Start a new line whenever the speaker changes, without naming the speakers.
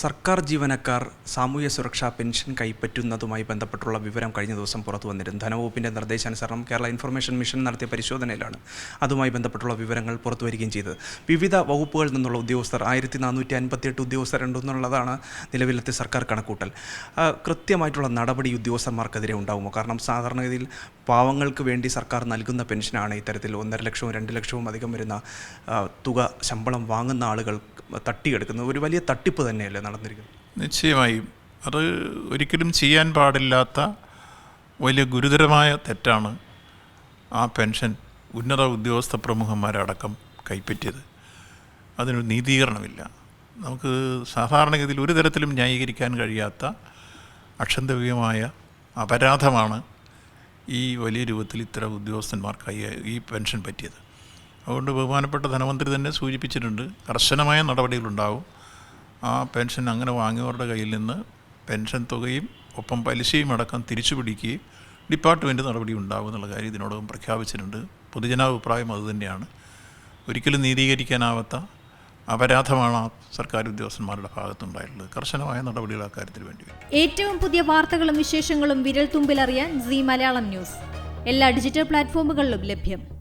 സർക്കാർ ജീവനക്കാർ സാമൂഹ്യ സുരക്ഷാ പെൻഷൻ കൈപ്പറ്റുന്നതുമായി ബന്ധപ്പെട്ടുള്ള വിവരം കഴിഞ്ഞ ദിവസം പുറത്തു വന്നിരുന്നു. ധനവകുപ്പിന്റെ നിർദ്ദേശാനുസരണം കേരള ഇൻഫർമേഷൻ മിഷൻ നടത്തിയ പരിശോധനയിലാണ് അതുമായി ബന്ധപ്പെട്ടുള്ള വിവരങ്ങൾ പുറത്തു വരികയും ചെയ്തത്. വിവിധ വകുപ്പുകളിൽ നിന്നുള്ള ഉദ്യോഗസ്ഥർ ആയിരത്തി നാനൂറ്റി അൻപത്തിയെട്ട് ഉദ്യോഗസ്ഥരുണ്ടെന്നുള്ളതാണ് നിലവിലത്തെ സർക്കാർ കണക്കൂട്ടൽ. കൃത്യമായിട്ടുള്ള നടപടി ഉദ്യോഗസ്ഥന്മാർക്കെതിരെ ഉണ്ടാകുമോ കാരണം സാധാരണഗതിയിൽ പാവങ്ങൾക്ക് വേണ്ടി സർക്കാർ നൽകുന്ന പെൻഷനാണ് ഇത്തരത്തിൽ ഒന്നര ലക്ഷവും രണ്ട് ലക്ഷവും അധികം വരുന്ന തുക ശമ്പളം വാങ്ങുന്ന ആളുകൾ തട്ടിയെടുക്കുന്നത് ഒരു വലിയ തട്ടിപ്പ് തന്നെയല്ലേ നടന്നിരിക്കുന്നത്?
നിശ്ചയമായും. അത് ഒരിക്കലും ചെയ്യാൻ പാടില്ലാത്ത വലിയ ഗുരുതരമായ തെറ്റാണ് ആ പെൻഷൻ ഉന്നത ഉദ്യോഗസ്ഥ പ്രമുഖന്മാരടക്കം കൈപ്പറ്റിയത്. അതിനൊരു നീതീകരണമില്ല. നമുക്ക് സാധാരണഗതിയിൽ ഒരു തരത്തിലും ന്യായീകരിക്കാൻ കഴിയാത്ത അക്ഷന്തവ്യമായ അപരാധമാണ് ഈ വലിയ രൂപത്തിൽ ഇത്തരം ഉദ്യോഗസ്ഥന്മാർക്ക് ഈ- പെൻഷൻ പറ്റിയത്. അതുകൊണ്ട് ബഹുമാനപ്പെട്ട ധനമന്ത്രി തന്നെ സൂചിപ്പിച്ചിട്ടുണ്ട് കർശനമായ നടപടികളുണ്ടാവും. ആ പെൻഷൻ അങ്ങനെ വാങ്ങിയവരുടെ കയ്യിൽ നിന്ന് പെൻഷൻ തുകയും ഒപ്പം പലിശയും അടക്കം തിരിച്ചു പിടിക്കുകയും ഡിപ്പാർട്ട്മെന്റ് നടപടി ഉണ്ടാവും എന്നുള്ള കാര്യം ഇതിനോടകം പ്രഖ്യാപിച്ചിട്ടുണ്ട്. പൊതുജനാഭിപ്രായം അതുതന്നെയാണ് ഒരിക്കലും നീതീകരിക്കാനാവാത്ത അപരാധമാണ് ആ സർക്കാർ ഉദ്യോഗസ്ഥന്മാരുടെ ഭാഗത്തുണ്ടായിട്ടുള്ളത്. കർശനമായ നടപടികൾ അക്കാര്യത്തിൽ വേണ്ടി വരും.
ഏറ്റവും പുതിയ വാർത്തകളും വിശേഷങ്ങളും വിരൽ തുമ്പിലറിയാൻ സി മലയാളം ന്യൂസ്. എല്ലാ ഡിജിറ്റൽ പ്ലാറ്റ്ഫോമുകളിലും ലഭ്യം.